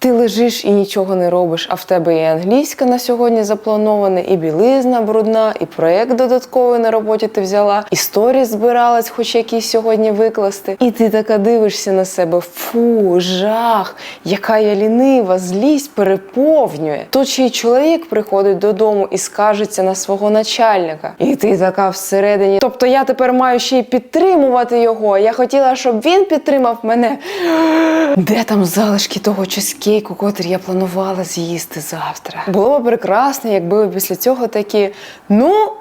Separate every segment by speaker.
Speaker 1: Ти лежиш і нічого не робиш, а в тебе і англійська на сьогодні запланована, і білизна брудна, і проєкт додатковий на роботі ти взяла, і сторіс збиралась, хоч якісь сьогодні викласти. І ти така дивишся на себе: фу, жах, яка я лінива, злість переповнює. Тут ще й чоловік приходить додому і скажеться на свого начальника. І ти така всередині. Тобто я тепер маю ще й підтримувати його. Я хотіла, щоб він підтримав мене. Де там залишки того чизкейку, котрий я планувала з'їсти завтра? Було б прекрасно, якби ви після цього такі, ну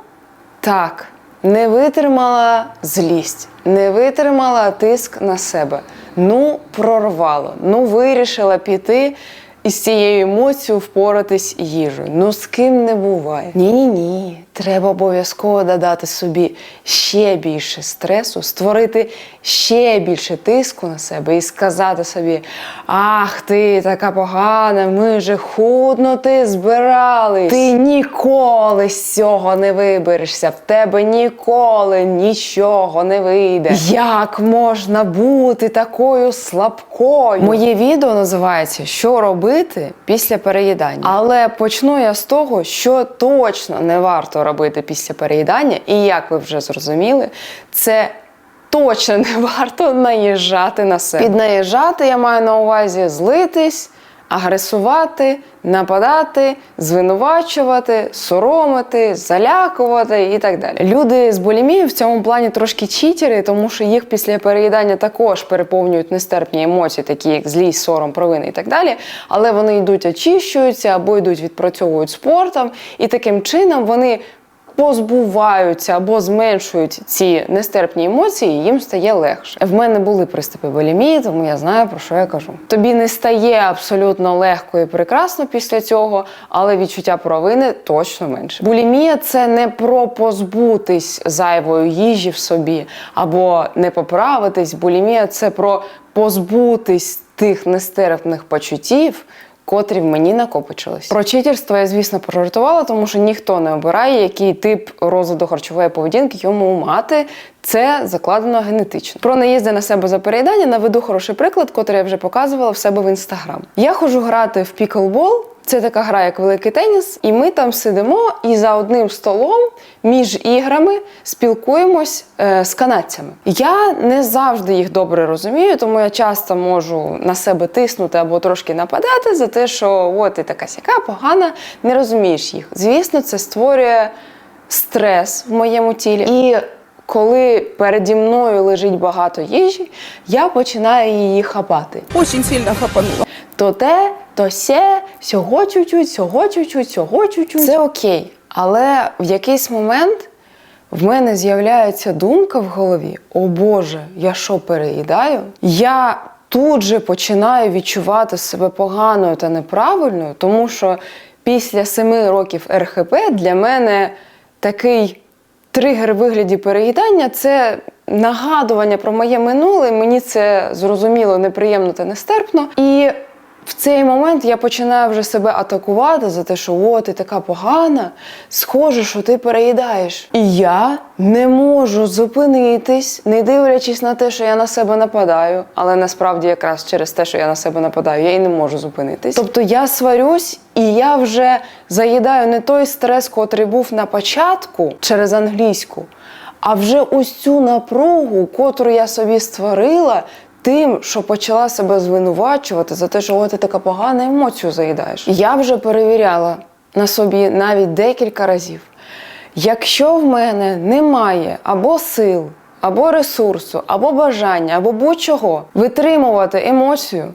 Speaker 1: так, не витримала злість, не витримала тиск на себе. Ну, прорвало. Ну, вирішила піти і з цією емоцією впоратись їжею. Ну з ким не буває. Ні, ні, ні. Треба обов'язково додати собі ще більше стресу, створити ще більше тиску на себе і сказати собі: Ах, ти така погана, ми же худнути збирались. Ти ніколи з цього не виберешся, в тебе ніколи нічого не вийде. Як можна бути такою слабкою? Моє відео називається Що робити після переїдання. Але почну я з того, що точно не варто робити після переїдання, і як ви вже зрозуміли, це. Точно не варто наїжджати на себе. Під наїжджати я маю на увазі злитись, агресувати, нападати, звинувачувати, соромити, залякувати і так далі. Люди з булімією в цьому плані трошки читери, тому що їх після переїдання також переповнюють нестерпні емоції, такі як злість, сором, провини і так далі. Але вони йдуть очищуються або йдуть відпрацьовують спортом, і таким чином вони позбуваються або зменшують ці нестерпні емоції, їм стає легше. В мене були приступи булімії, тому я знаю про що я кажу. Тобі не стає абсолютно легко і прекрасно після цього, але відчуття провини точно менше. Булімія це не про позбутись зайвої їжі в собі або не поправитись. Булімія це про позбутись тих нестерпних почуттів котрі в мені накопичились. Про читерство я, звісно, пожартувала, тому що ніхто не обирає, який тип розладу харчової поведінки йому мати. Це закладено генетично. Про наїзди на себе за переїдання наведу хороший приклад, котрий я вже показувала в себе в інстаграм. Я хожу грати в піклбол. Це така гра, як великий теніс, і ми там сидимо і за одним столом між іграми спілкуємось е, з канадцями. Я не завжди їх добре розумію, тому я часто можу на себе тиснути або трошки нападати за те, що от ти така сяка погана, не розумієш їх. Звісно, це створює стрес в моєму тілі. І коли переді мною лежить багато їжі, я починаю її хапати.
Speaker 2: Очень сильно хапанула.
Speaker 1: То те, то сє, сього чуть-чуть, сього чуть-чуть, сього чуть-чуть. Це окей. Але в якийсь момент в мене з'являється думка в голові: о Боже, я що переїдаю? Я тут же починаю відчувати себе поганою та неправильною, тому що після семи років РХП для мене такий тригер вигляді переїдання це нагадування про моє минуле. Мені це зрозуміло, неприємно та нестерпно. І в цей момент я починаю вже себе атакувати за те, що о, ти така погана, схоже, що ти переїдаєш. І я не можу зупинитись, не дивлячись на те, що я на себе нападаю, але насправді якраз через те, що я на себе нападаю, я і не можу зупинитись. Тобто я сварюсь, і я вже заїдаю не той стрес, котрий був на початку через англійську, а вже ось цю напругу, котру я собі створила. Тим, що почала себе звинувачувати за те, що ти така погана емоцію заїдаєш. Я вже перевіряла на собі навіть декілька разів. Якщо в мене немає або сил, або ресурсу, або бажання, або будь-чого витримувати емоцію,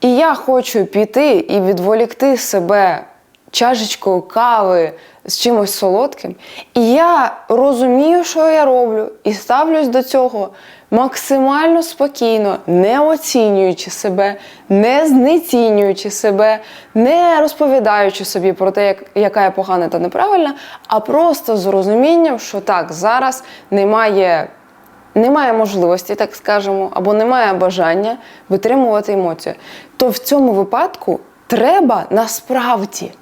Speaker 1: і я хочу піти і відволікти себе чашечкою кави з чимось солодким, і я розумію, що я роблю, і ставлюсь до цього максимально спокійно, не оцінюючи себе, не знецінюючи себе, не розповідаючи собі про те, як, яка я погана та неправильна, а просто з розумінням, що так, зараз немає. Немає можливості, так скажемо, або немає бажання витримувати емоцію, то в цьому випадку треба насправді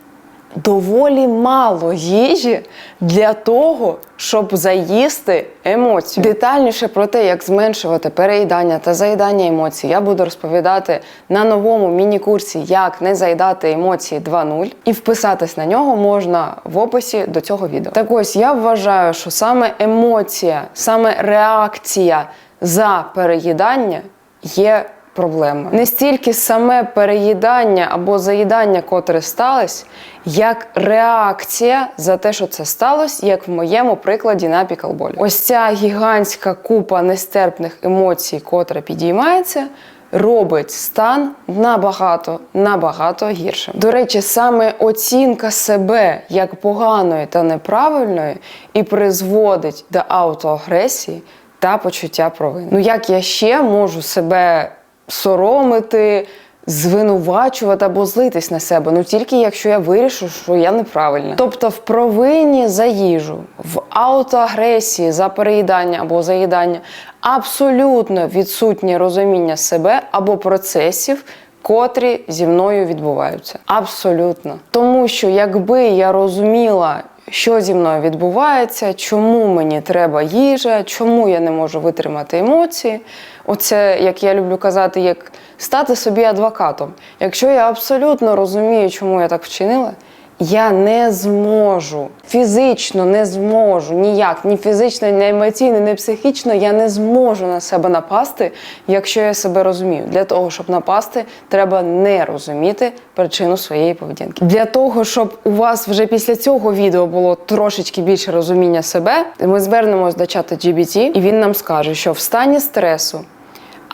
Speaker 1: доволі мало їжі для того, щоб заїсти емоцію. Детальніше про те, як зменшувати переїдання та заїдання емоцій, я буду розповідати на новому міні-курсі Як не заїдати емоції 2.0. І вписатись на нього можна в описі до цього відео. Так ось я вважаю, що саме емоція, саме реакція за переїдання є проблемою. Не стільки саме переїдання або заїдання, котре сталося, як реакція за те, що це сталося, як в моєму прикладі на піклболі. Ось ця гігантська купа нестерпних емоцій, котра підіймається. Робить стан набагато набагато гіршим. До речі, саме оцінка себе як поганої та неправильної і призводить до аутоагресії та почуття провини. Ну як я ще можу себе соромити, звинувачувати або злитись на себе? Ну тільки якщо я вирішу, що я неправильна. Тобто в провині за їжу, в аутоагресії за переїдання або заїдання абсолютно відсутнє розуміння себе або процесів. Котрі зі мною відбуваються. Абсолютно. Тому що якби я розуміла, що зі мною відбувається, чому мені треба їжа, чому я не можу витримати емоції. Оце, як я люблю казати, як стати собі адвокатом. Якщо я абсолютно розумію, чому я так вчинила, я не зможу фізично не зможу ніяк, ні фізично, ні емоційно, ні психічно я не зможу на себе напасти, якщо я себе розумію. Для того, щоб напасти, треба не розуміти причину своєї поведінки. Для того, щоб у вас вже після цього відео було трошечки більше розуміння себе, ми звернемось до чата GBT, і він нам скаже, що в стані стресу.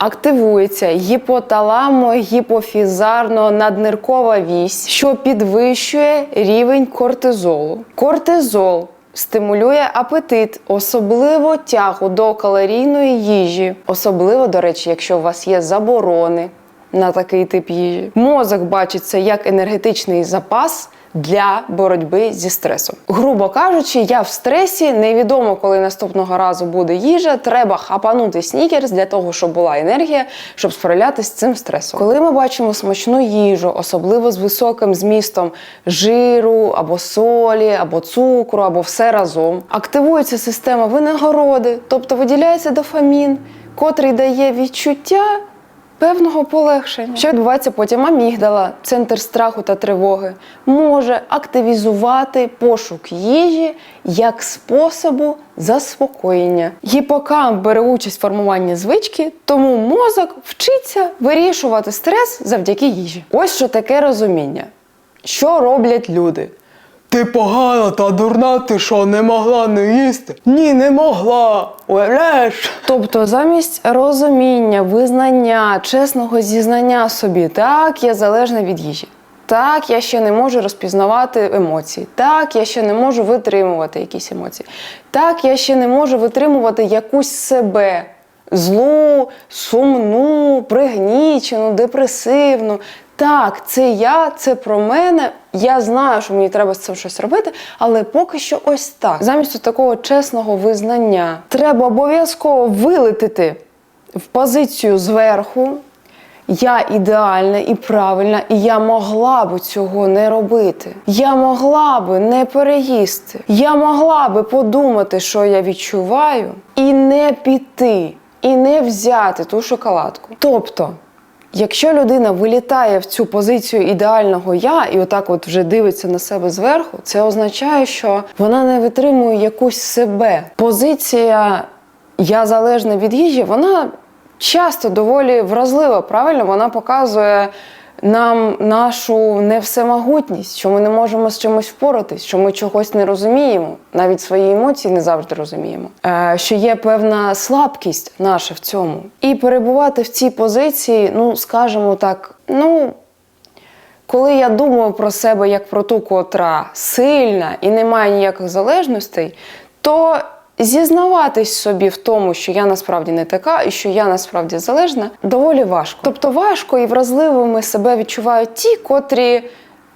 Speaker 1: Активується гіпоталамо-гіпофізарно-надниркова вісь, що підвищує рівень кортизолу. Кортизол стимулює апетит, особливо тягу до калорійної їжі, особливо, до речі, якщо у вас є заборони на такий тип їжі. Мозок бачиться як енергетичний запас. Для боротьби зі стресом, грубо кажучи, я в стресі, невідомо, коли наступного разу буде їжа. Треба хапанути снікерс для того, щоб була енергія, щоб справлятися з цим стресом. Коли ми бачимо смачну їжу, особливо з високим змістом жиру або солі, або цукру, або все разом, активується система винагороди, тобто виділяється дофамін, котрий дає відчуття певного полегшення. Що відбувається потім? Амігдала, центр страху та тривоги, може активізувати пошук їжі як способу заспокоєння. Гіпокамп бере участь в формуванні звички, тому мозок вчиться вирішувати стрес завдяки їжі. Ось що таке розуміння. Що роблять люди?
Speaker 2: Ти погана та дурна, ти що, не могла не їсти? Ні, не могла. Уявляєш?
Speaker 1: Тобто, замість розуміння, визнання, чесного зізнання собі, так, я залежна від їжі. Так, я ще не можу розпізнавати емоції. Так, я ще не можу витримувати якісь емоції. Так, я ще не можу витримувати якусь себе. Злу, сумну, пригнічену, депресивну. Так, це я, це про мене. Я знаю, що мені треба з цим щось робити, але поки що ось так. Замість такого чесного визнання треба обов'язково вилетити в позицію зверху. Я ідеальна і правильна, і я могла би цього не робити. Я могла би не переїсти. Я могла би подумати, що я відчуваю, і не піти, і не взяти ту шоколадку. Тобто. Якщо людина вилітає в цю позицію ідеального я і отак от вже дивиться на себе зверху, це означає, що вона не витримує якусь себе. Позиція я залежна від їжі, вона часто доволі вразлива. Правильно, вона показує нам нашу невсемогутність, що ми не можемо з чимось впоратись, що ми чогось не розуміємо, навіть свої емоції не завжди розуміємо. Е, що є певна слабкість наша в цьому. І перебувати в цій позиції, ну скажімо так, ну. Коли я думаю про себе як про ту, котра сильна і не має ніяких залежностей, то зізнаватись собі в тому, що я насправді не така і що я насправді залежна, доволі важко. Тобто важко і вразливими себе відчувають ті, котрі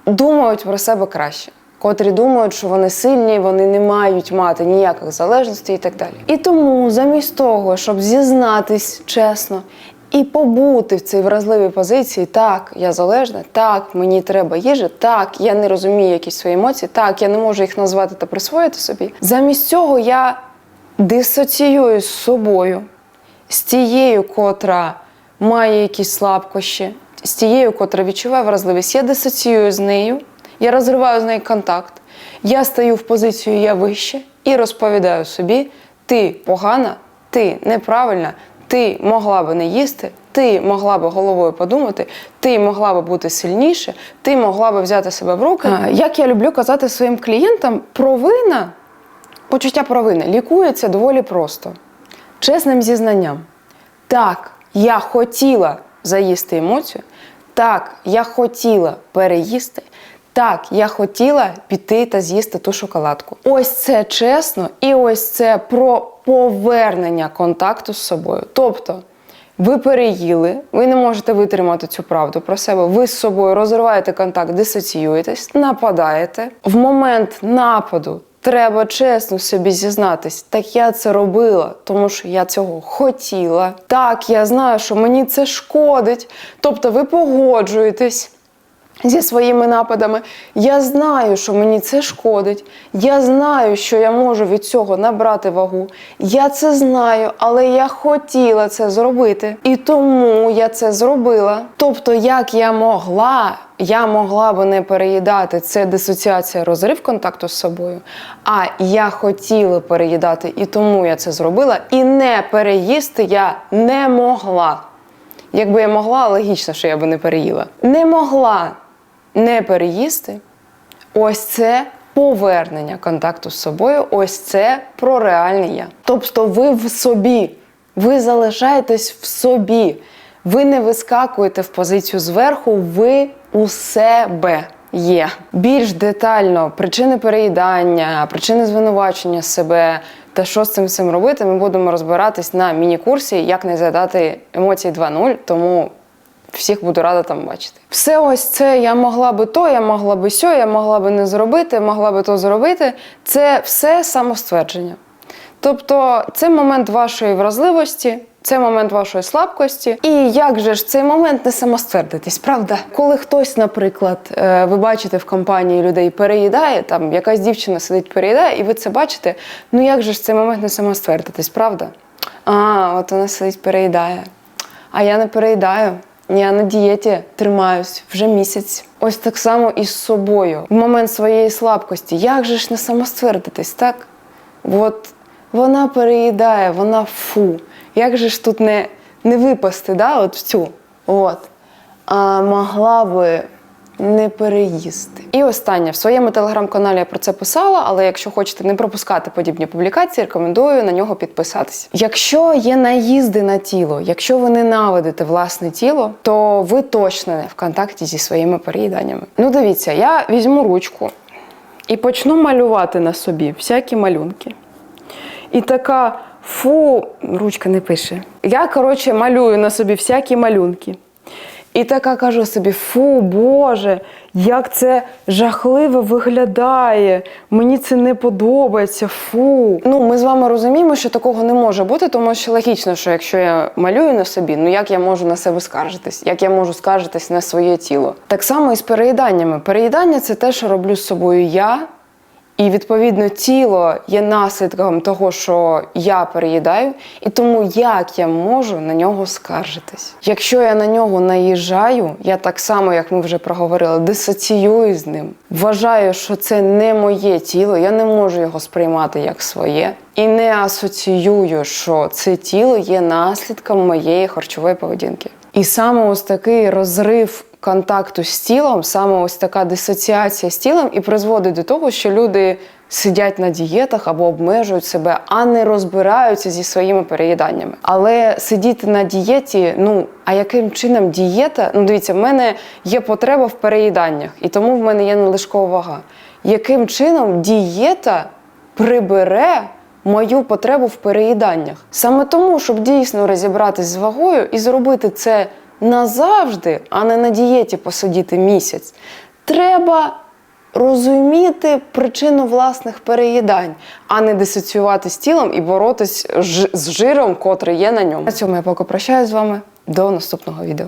Speaker 1: думають про себе краще. Котрі думають, що вони сильні, вони не мають мати ніяких залежностей і так далі. І тому, замість того, щоб зізнатись чесно І побути в цій вразливій позиції, так, я залежна, так, мені треба їжі, так, я не розумію якісь свої емоції, так, я не можу їх назвати та присвоїти собі. Замість цього я дисоціюю з собою, з тією, котра має якісь слабкощі, з тією, котра відчуває вразливість. Я дисоціюю з нею, я розриваю з нею контакт, я стаю в позицію я вище і розповідаю собі: ти погана, ти неправильна, ти могла би не їсти, ти могла би головою подумати, ти могла би бути сильніше, ти могла би взяти себе в руки. Як я люблю казати своїм клієнтам, провина, почуття провини лікується доволі просто, чесним зізнанням. Так, я хотіла заїсти емоцію, так, я хотіла переїсти. Так, я хотіла піти та з'їсти ту шоколадку. Ось це чесно, і ось це про повернення контакту з собою. Тобто, ви переїли, ви не можете витримати цю правду про себе. Ви з собою розриваєте контакт, дисоціюєтесь, нападаєте. В момент нападу треба чесно собі зізнатись. Так я це робила, тому що я цього хотіла. Так, я знаю, що мені це шкодить. Тобто, ви погоджуєтесь зі своїми нападами. Я знаю, що мені це шкодить. Я знаю, що я можу від цього набрати вагу. Я це знаю, але я хотіла це зробити. І тому я це зробила. Тобто, як я могла, я могла би не переїдати. Це дисоціація, розрив контакту з собою. А я хотіла переїдати, і тому я це зробила. І не переїсти я не могла. Якби я могла, логічно, що я би не переїла. Не могла не переїсти. Ось це повернення контакту з собою. Ось це про реальне я. Тобто, ви в собі, ви залишаєтесь в собі. Ви не вискакуєте в позицію зверху, ви у себе є. Більш детально причини переїдання, причини звинувачення себе та що з цим всім робити, ми будемо розбиратись на міні-курсі, як не задати емоції 2.0, тому всіх буду рада там бачити. Все ось це я могла би то, я могла би сьо, я могла би не зробити, могла би то зробити. Це все самоствердження. Тобто це момент вашої вразливості, це момент вашої слабкості. І як же ж цей момент не самоствердитись, правда? Коли хтось, наприклад, е, ви бачите в компанії людей переїдає, там якась дівчина сидить переїдає, і ви це бачите, ну як же ж цей момент не самоствердитись, правда? А, от вона сидить переїдає. А я не переїдаю. Я на дієті тримаюсь вже місяць. Ось так само і з собою. В момент своєї слабкості. Як же ж не самоствердитись, так? От вона переїдає, вона фу. Як же ж тут не, не випасти, да, от в цю? От. А могла би не переїсти. І останнє в своєму телеграм-каналі я про це писала, але якщо хочете не пропускати подібні публікації, рекомендую на нього підписатись. Якщо є наїзди на тіло, якщо ви ненавидите власне тіло, то ви точно не в контакті зі своїми переїданнями. Ну, дивіться, я візьму ручку і почну малювати на собі всякі малюнки. І така фу, ручка не пише. Я, коротше, малюю на собі всякі малюнки. І така кажу собі: фу, Боже, як це жахливо виглядає. Мені це не подобається. Фу. Ну, ми з вами розуміємо, що такого не може бути, тому що логічно, що якщо я малюю на собі, ну як я можу на себе скаржитись? Як я можу скаржитись на своє тіло? Так само і з переїданнями. Переїдання це те, що роблю з собою я. І відповідно тіло є наслідком того, що я переїдаю, і тому як я можу на нього скаржитись. Якщо я на нього наїжджаю, я так само, як ми вже проговорили, дисоціюю з ним. Вважаю, що це не моє тіло, я не можу його сприймати як своє. І не асоціюю, що це тіло є наслідком моєї харчової поведінки. І саме ось такий розрив контакту з тілом, саме ось така дисоціація з тілом і призводить до того, що люди сидять на дієтах або обмежують себе, а не розбираються зі своїми переїданнями. Але сидіти на дієті, ну а яким чином дієта? Ну, дивіться, в мене є потреба в переїданнях, і тому в мене є надлишкова вага. Яким чином дієта прибере? Мою потребу в переїданнях. Саме тому, щоб дійсно розібратись з вагою і зробити це назавжди, а не на дієті посидіти місяць, треба розуміти причину власних переїдань, а не дисоціювати з тілом і боротись з жиром, котрий є на ньому. На цьому я поки прощаюсь з вами. До наступного відео.